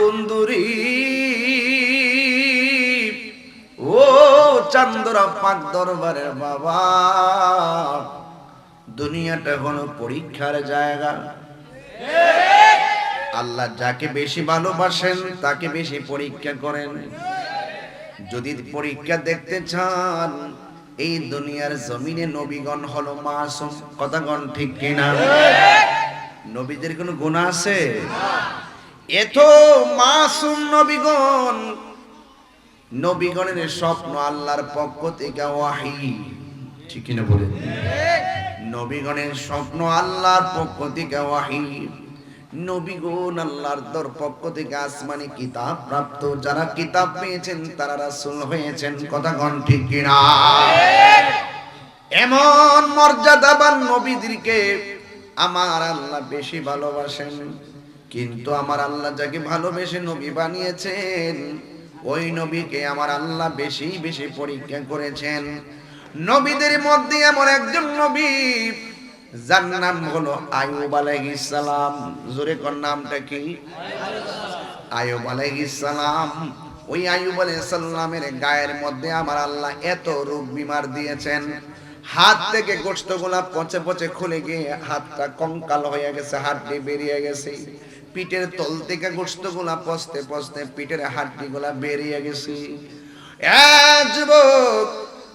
বন্ধুরি। ও চান্দরা পাক দরবারের বাবা, দুনিয়াটা হলো পরীক্ষার জায়গা। আল্লাহ যাকে বেশি ভালোবাসেন, তাকে বেশি পরীক্ষা করেন। যদি পরীক্ষা দেখতে চান, এই দুনিয়ার জমিনে নবীগণ হলো মাসুম। কথাগণ ঠিক কিনা? নবীদের কোনো গুণা আছে? এত মাসুম নবীগণ। নবীগণের স্বপ্ন আল্লাহর পক্ষ থেকে ওয়াহি। ঠিক কিনা বলেন নবীগণের স্বপ্ন আল্লাহর পক্ষ থেকে ওয়াহি। নবীগণ আল্লাহর দর পক্ষ থেকে আসমানি কিতাব প্রাপ্ত, যারা কিতাব পেয়েছেন, তারা রাসূল হয়েছেন। কথা গণ ঠিক কিনা? এমন মর্যাদাবান নবীদেরকে আমার আল্লাহ বেশি ভালোবাসেন। কিন্তু আমার আল্লাহ যাকে ভালোবেসে নবী বানিয়েছেন, ওই নবীকে আমার আল্লাহ বেশি বেশি পরীক্ষা করেছেন। নবীদের মধ্যে এমন একজন নবী, যার নাম হলো আয়ুব আলাইহিস সালাম। জোরে কোন নামটা কি? আয়ুব আলাইহিস সালাম। ওই আয়ুব আলাইহিস সালামের গায়ের মধ্যে আমার আল্লাহ এত রোগ বিমার দিয়েছেন। হাত থেকে গোশতগুলা পচে পচে খুলে গিয়ে হাতটা কঙ্কাল হয়ে গেছে হাড্ডি বেরিয়ে গেছে। পিঠের তল থেকে গোশতগুলা পচতে পচতে পিঠের হাড্ডিগুলা বেরিয়ে গেছে।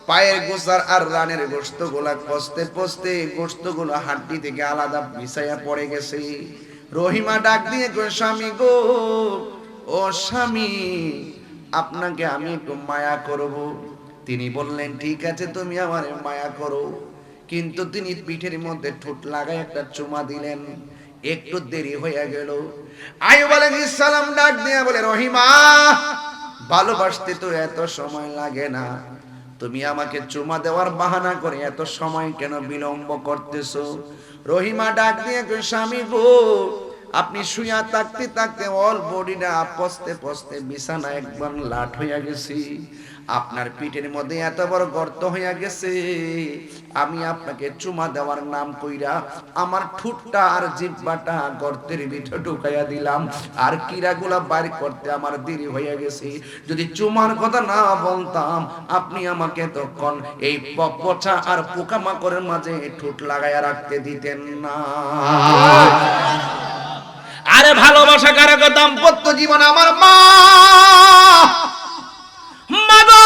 পায়ের গোসার আর রানের গোস্তগুলা পচতে পচতে গোস্তগুলা হাড্ডি থেকে আলাদা মিশাইয়া পড়ে গেছে। রহিমা ডাক দিয়ে স্বামী গো, ও স্বামী, আপনাকে আমি একটু মায়া করব। তিনি বললেন, ঠিক আছে, তুমি আমার মায়া করো। কিন্তু তিনি পিঠের মধ্যে ঠোঁট লাগায় একটা চুমা দিলেন। একটু দেরি হয়ে গেল। আয়ুব আলাইহিস সালাম ডাক দিয়া বলে, রহিমা, ভালোবাসতে তো এত সময় লাগে না। তুমি আমাকে চুমা দেওয়ার বাহানা করে এত সময় কেন বিলম্ব করতেছো? রহিমা ডাক দিয়ে স্বামী গো আপনি শুয়া থাকতে থাকতে অল বডিটা পস্তে পস্তে বিছানা একবার লাট হইয়া গেছি। আপনার পিঠের মধ্যে এত বড় গর্ত হইয়া গেছে। আমি আপনাকে চুমা দেওয়ার নাম কইরা আমার ঠুটটা আর জিব্বাটা গর্তের ভিতরে ঢুকাইয়া দিলাম। আর কিরাগুলা বাইর করতে আমার দেরি হইয়া গেছে। যদি চুমার কথা না বলতাম, আপনি আমাকে তখন এই পচা আর পোকামাকড়ের মাঝে ঠুট লাগাইয়া রাখতে দিতেন না। আরে ভালোবাসা কারক দাম্পত্য জীবন আমার মা? মা গো,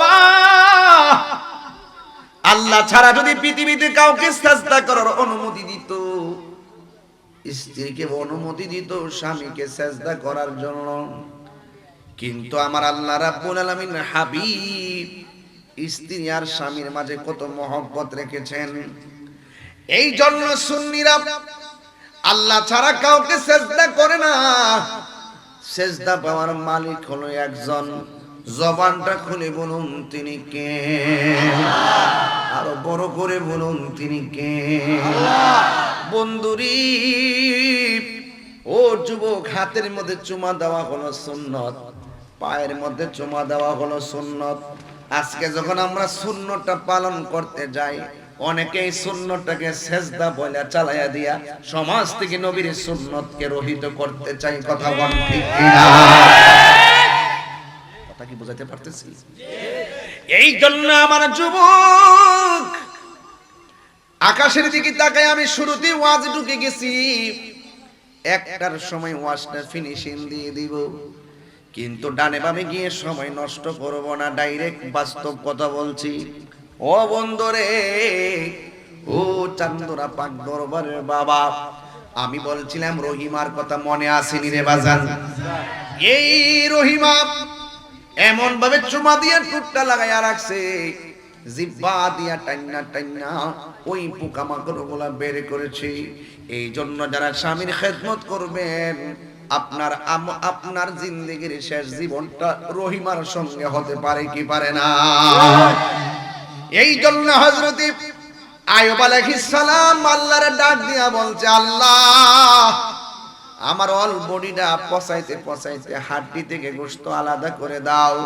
মা। আল্লাহ ছাড়া যদি পৃথিবীতে কাউকে চেষ্টা করার অনুমতি দিত স্ত্রীকে অনুমতি দিত স্বামীকে চেষ্টা করার জন্য। কিন্তু আমার আল্লাহ রাব্বুল আলামিন হাবিব স্ত্রী আর স্বামীর মাঝে কত মহব্বত রেখেছেন। এই জন্য সুন্নিরা আল্লাহ ছাড়া কাউকে সেজদা করে না। সেজদা পাওয়ার মালিক হলো একজন। জবানটা খুলে বলুন, তিনি কে? আরও বড় করে বলুন, তিনি কে? বন্ধুরি, ও যুবক, হাতের মধ্যে চুমা দেওয়া হলো সুন্নত, পায়ের মধ্যে চুমা দেওয়া হলো সুন্নত। আজকে যখন আমরা শূন্যটা পালন করতে যাই অনেকেই শূন্যটাকে সেজদা বলে চালাইয়া দিয়া সমাজ থেকে নবীর সুন্নতকে রহিত করতে চাই, কথা বল? কথা কি বোঝাতে পারতেছি? এই জন্য আমার যুবক, আকাশের দিকে তাকায় আমি শুরুতেই ওয়াজ ঢুকে গেছি। একটার সময় ওয়াজটা ফিনিশিং দিয়ে দিব। কিন্তু ডানে বামে গিয়ে সময় নষ্ট করব না ডাইরেক্ট বাস্তব কথা বলছি। ও বন্ধুরে, ও চান্দরা পাক দরবারের বাবা, আমি বলছিলাম রহিমার কথা মনে আসেনি রে বাজান। এই রহিমা এমন ভাবে চুমা দিয়ে টুকটা লাগাইয়া রাখছে, জিব্বা দিয়া টাইনা টাইনা ওই পোকামাকড়গুলা বের করেছে। এই জন্য যারা স্বামীর খেদমত করবেন, আপনার আপনার জিন্দগির শেষ জীবনটা রহিমার সঙ্গে হতে পারে কি পারে না? এই জন্য হজরত আয়ুব আলাইহিস সালাম আল্লাহর ডাক দিয়া বলছে, আল্লাহ, আমার অল বডিটা পচাইতে পচাইতে হাড্ডি থেকে গোশত আলাদা করে দাও।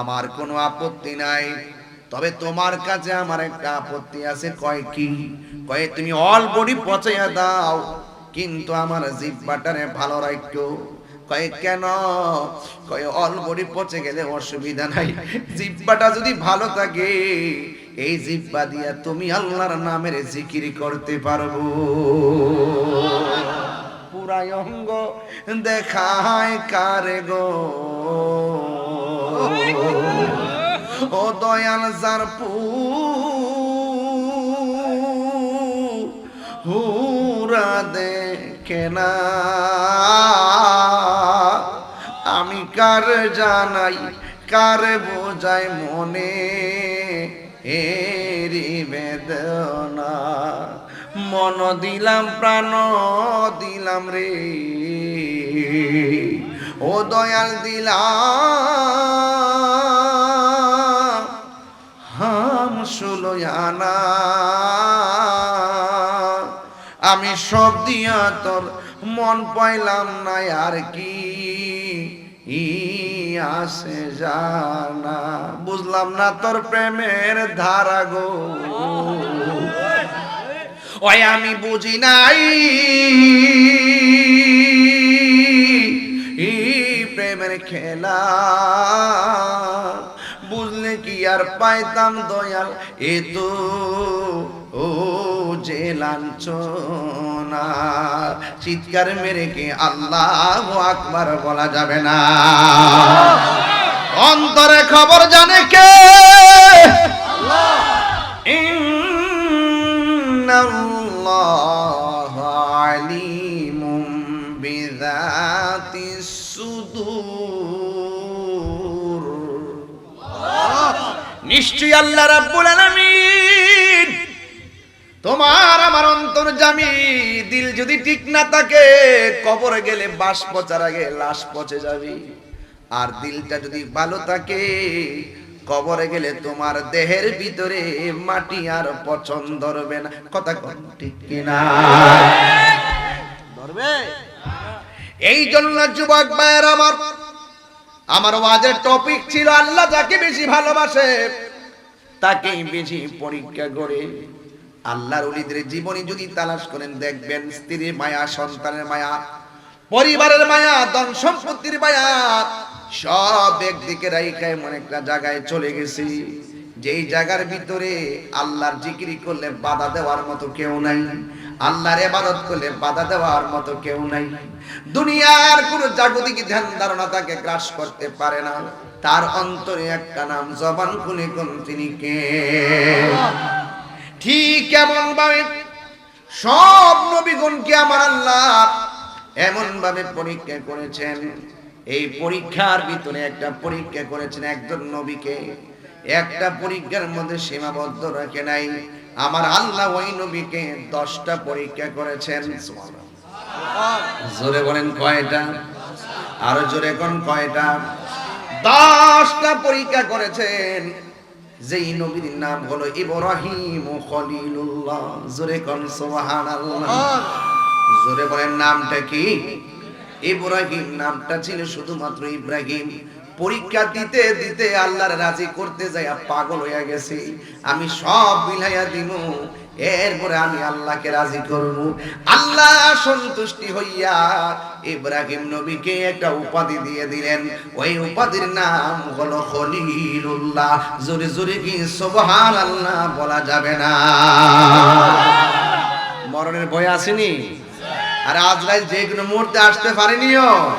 আমার কোনো আপত্তি নাই। তবে তোমার কাছে আমার একটা আপত্তি আছে, কয় কি? কয়, তুমি অল বডি পচাইয়া দাও, কিন্তু আমার জিব্বাটারে ভালো রাখো। কয়, কেন? কয় অলবড়ি পচে গেলে অসুবিধা নাই। জিব্বাটা যদি ভালো থাকে, এই জিব্বা দিয়া তুমি আল্লাহর নামের জিকির করতে পারব। পুরাই অঙ্গ দেখায় কারে গো? ও দয়াল যার পু হুরা দেখে না। কার জানাই, কার বোঝাই মনে? এরি বেদনা, মন দিলাম, প্রাণ দিলাম রে। ও দয়াল দিলাম, হাম সুলয়ানা। আমি সব দিয়া তোর মন পাইলাম না আর কি? ই আসে জানা। বুঝলাম না তোর প্রেমের ধারা গো। ওই আমি বুঝি নাই। প্রেমের খেলা। বুঝলে কি আর পাইতাম দয়াল? এ তো ও লাঞ্ছনা না। চিৎকার মেরে কি আল্লাহ আকবার বলা যাবে না। অন্তরে খবর জানে কে? নিশ্চয় আল্লাহ রাব্বুল আলামিন তোমার আমার অন্তর জামি, দিল যদি ঠিক না থাকে, কবরে গেলে বাস পচার আগে লাশ পচে যাবি। আর দিলটা যদি ভালো থাকে, কবরে গেলে তোমার দেহের ভিতরে মাটি আর পছন্দ ধরবে না। কথা কন ঠিক কিনা? ধরবে? এই জন্য যুবক ভাইয়ের আমার আমার ওয়াজের টপিক ছিল, আল্লাহ যাকে বেশি ভালোবাসে, তাকেই বেশি পরীক্ষা করে। আল্লাহর ওলিদের জীবনী যদি তালাশ করেন, দেখবেন স্ত্রীর মায়া, সন্তানের মায়া, পরিবারের মায়া, ধন সম্পত্তির মায়া, সব একদিকে রাইখা এমন একটা জায়গায় চলে গেছি। যেই জায়গার ভিতরে আল্লাহর জিকিরি করলে বাধা দেওয়ার মতো কেউ নাই, আল্লাহর ইবাদত করলে বাধা দেওয়ার মতো কেউ নাই। দুনিয়ার কোন জাগতিক ধ্যান ধারণা তাকে গ্রাস করতে পারে না। তার অন্তরে একটা নাম জবান খুলে কোন তিনি কে? ঠিক এমন ভাবে সব নবীগণকে আমার আল্লাহ এমন ভাবে পরীক্ষা করেছেন। এই পরীক্ষার ভিতরে একটা পরীক্ষা করেছেন একজন নবীকে। একটা পরীক্ষার মধ্যে সীমাবদ্ধ রাখে নাই। আমার আল্লাহ ওই নবীকে দশটা পরীক্ষা করেছেন। জোরে বলেন কয়টা? আরও জোরে কোন কয়টা? দশটা পরীক্ষা করেছেন। যেই নবীর নাম হলো ইব্রাহিম খলিলুল্লাহ। জোরে কোন সুবহানাল্লাহ। জোরে বলেন নামটা কি? ইব্রাহিম। নামটা ছিল শুধুমাত্র ইব্রাহিম। পরীক্ষা দিতে দিতে আল্লাহর রাজি করতে যাইয়া পাগল হইয়া গেছি। আমি সব মিলাইয়া দিব এরপরে আমি আল্লাহকে রাজি করব। আল্লাহ সন্তুষ্টি হইয়া ইব্রাহিম নবীকে একটা উপাধি দিয়ে দিলেন। ওই উপাধির নাম হলো খলিলুল্লাহ। জোরে জোরে কি সুবহানাল্লাহ বলা যাবে না? মরণের ভয় আসেনি? আর আজরাইল যে কোনো মুহূর্তে আসতে পারেনিও।